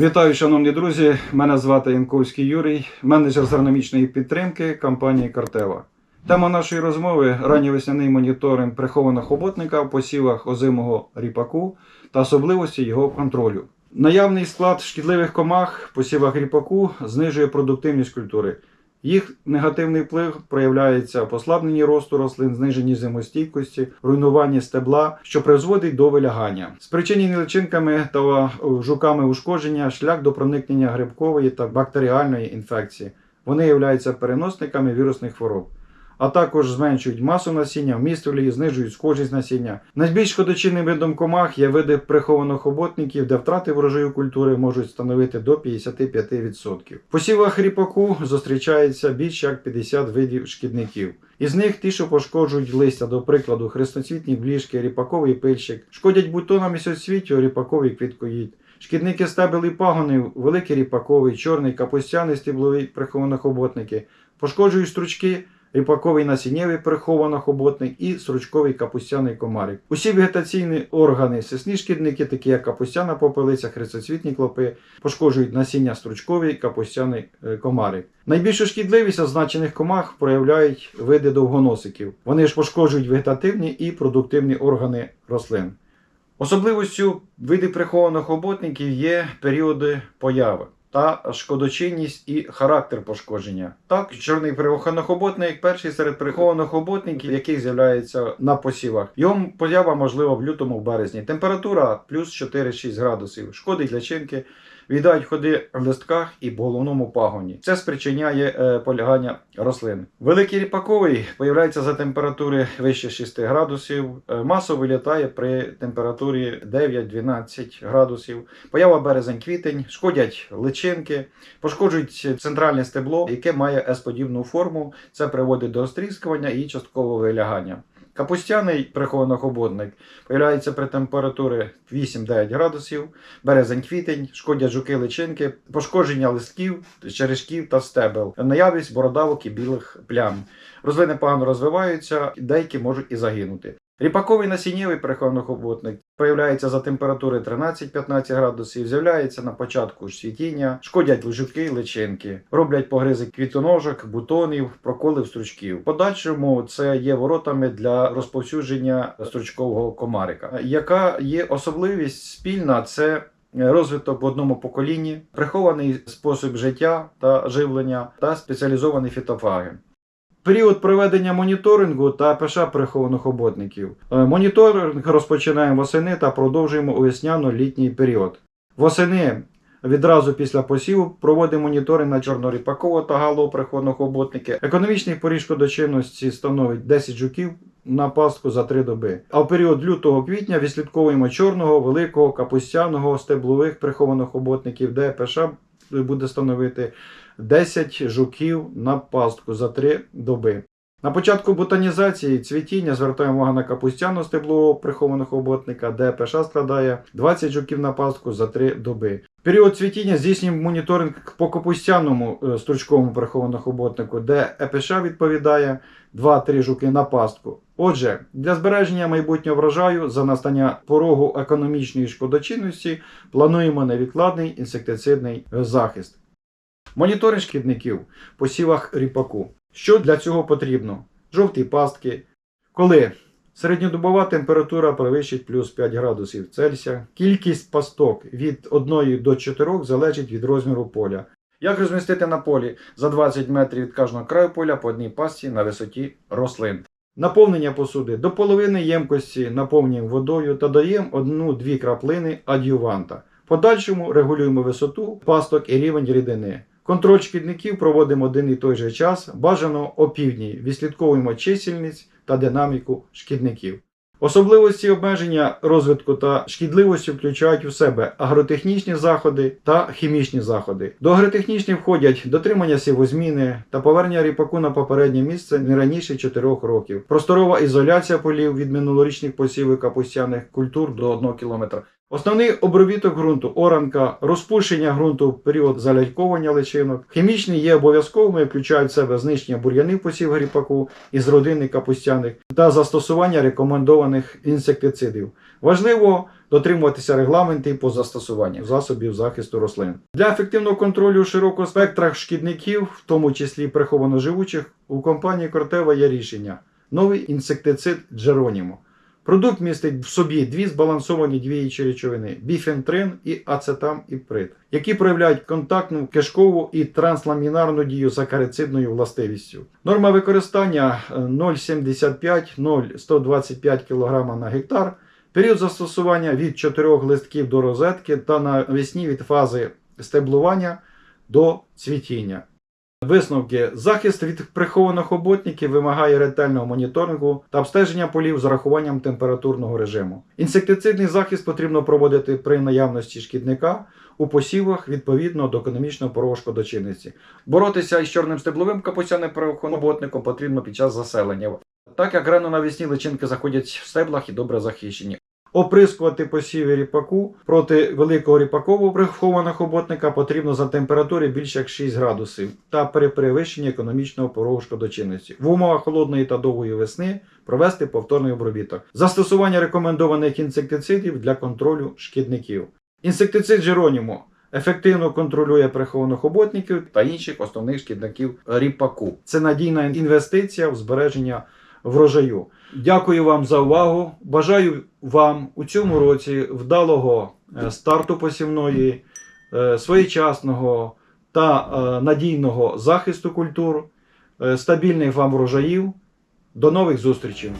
Вітаю, шановні друзі. Мене звати Янковський Юрій, менеджер з агрономічної підтримки компанії Картева. Тема нашої розмови ранній весняний моніторинг прихованого хоботника в посівах озимого ріпаку та особливості його контролю. Наявний склад шкідливих комах в посівах ріпаку знижує продуктивність культури. Їх негативний вплив проявляється послабленні росту рослин, зниженні зимостійкості, руйнуванні стебла, що призводить до вилягання. Спричинені личинками та жуками ушкодження шлях до проникнення грибкової та бактеріальної інфекції. Вони являються переносниками вірусних хвороб. А також зменшують масу насіння, вміст олії, знижують схожість насіння. Найбільш шкодочинним видом комах є види прихованих хоботників, де втрати врожаю культури можуть становити до 55%. В посівах ріпаку зустрічається більш як 50 видів шкідників. Із них ті, що пошкоджують листя, до прикладу, хрестоцвітні бліжки, ріпаковий пильщик, шкодять бутонам і соцвіттю, ріпаковий квіткоїд. Шкідники стебел і пагонів, великий ріпаковий, чорний, капустяний стебловий прихованохоботники, пошкоджують стручки, ріпаковий насіннєвий прихованохоботник і стручковий капустяний комарик. Усі вегетаційні органи, сисні шкідники, такі як капустяна попелиця, хрестоцвітні клопи, пошкоджують насіння стручковий капустяний е, комарик. Найбільшу шкідливість означених комах проявляють види довгоносиків. Вони ж пошкоджують вегетативні і продуктивні органи рослин. Особливостю видів прихованих оботників є періоди появи та шкодочинність і характер пошкодження. Так, чорний прихованохоботник перший серед прихованих оботників, який з'являється на посівах. Його поява можлива в лютому в березні. Температура плюс 4-6 градусів. Шкодить личинки, віддають ходи в листках і в головному пагоні. Це спричиняє е, полягання рослин. Великий ріпаковий появляється за температури вище 6 градусів. Е, масово вилітає при температурі 9-12 градусів. Поява березень-квітень, шкодять личинки, пошкоджують центральне стебло, яке має S-подібну форму. Це приводить до остріскування і часткового вилягання. Капустяний прихованохоботник появляється при температурі 8-9 градусів, березень-квітень, шкодять жуки личинки, пошкодження листків, черешків та стебел, наявність бородавок і білих плям. Рослини погано розвиваються, деякі можуть і загинути. Ріпаковий насіннєвий прихованохоботник появляється за температури 13-15 градусів, з'являється на початку ж цвітіння, шкодять жуки, личинки, роблять погризи квітоножок, бутонів, проколів стручків. Подальшому це є воротами для розповсюдження стручкового комарика. Яка є особливість спільна? Це Розвиток в одному поколінні, прихований спосіб життя та живлення та спеціалізовані фітофаги. Період проведення моніторингу та ПШ прихованих оботників. Е, Моніторинг розпочинаємо восени та продовжуємо у весняно-літній період. Восени відразу після посіву проводимо моніторинг на чорноріпакового та галового прихованих оботники. Економічний поріг шкодочинності становить 10 жуків на пастку за 3 доби. А в період лютого-квітня відслідковуємо чорного, великого, капустяного, стеблових прихованих оботників, де ПШ буде становити 10 жуків на пастку за 3 доби. На початку ботанізації цвітіння звертаємо увагу на капустяну стеблового прихованого оботника, де ПШ складає 20 жуків на пастку за 3 доби. Період цвітіння здійснюємо моніторинг по капустяному е, стручковому прихованому оботнику, де ЕПШ відповідає 2-3 жуки на пастку. Отже, для збереження майбутнього врожаю за настання порогу економічної шкодочинності плануємо невідкладний інсектицидний захист. Моніторинг шкідників в посівах ріпаку. Що для цього потрібно? Жовті пастки. Коли середньодобова температура перевищить плюс 5 градусів Цельсія, кількість пасток від 1 до 4 залежить від розміру поля. Як розмістити на полі за 20 метрів від кожного краю поля по одній пастці на висоті рослин? Наповнення посуди до половини ємкості наповнюємо водою та даємо 1-2 краплини адюванта. Подальшому регулюємо висоту пасток і рівень рідини. Контроль шкідників проводимо один і той же час, бажано опівдні, відслідковуємо чисельність та динаміку шкідників. Особливості обмеження розвитку та шкідливості включають у себе агротехнічні заходи та хімічні заходи. До агротехнічних входять дотримання сівозміни та повернення ріпаку на попереднє місце не раніше 4 років, просторова ізоляція полів від минулорічних посівів капустяних культур до 1 км, Основний обробіток ґрунту, оранка, розпушення ґрунту в період залядьковування личинок. Хімічні є обов'язковими, включають в себе знищення бур'янів посів гріпаку із родини капустяних та застосування рекомендованих інсектицидів. Важливо дотримуватися регламентів по застосуванню засобів захисту рослин. Для ефективного контролю широкого спектра шкідників, в тому числі приховано живучих, у компанії Кортева є рішення. Новий інсектицид Джеронімо. Продукт містить в собі дві збалансовані діючі речовини біфентрин і ацетаміприд, які проявляють контактну кишкову і трансламінарну дію з акарицидною властивістю. Норма використання е, 0,75-0,125 кг на гектар. Період застосування від 4 листків до розетки та навесні від фази стеблування до цвітіння. Висновки. Захист від прихованих оботників вимагає ретельного моніторингу та обстеження полів з урахуванням температурного режиму. Інсектицидний захист потрібно проводити при наявності шкідника у посівах відповідно до економічного порогу шкодочинності. Боротися із чорним стебловим капустяним оботником потрібно під час заселення, так як рано навесні личинки заходять в стеблах і добре захищені. Оприскувати посіви ріпаку проти великого ріпакового прихованого хоботника потрібно за температури більше як 6 градусів та при перевищенні економічного порогу шкодочинності. В умовах холодної та довгої весни провести повторний обробіток. Застосування рекомендованих інсектицидів для контролю шкідників. Інсектицид Джеронімо ефективно контролює прихованих хоботників та інших основних шкідників ріпаку. Це надійна інвестиція в збереження врожаю. Дякую вам за увагу. Бажаю вам у цьому році вдалого е, старту посівної, е, своєчасного та е, надійного захисту культур, стабільних вам врожаїв. До нових зустрічей!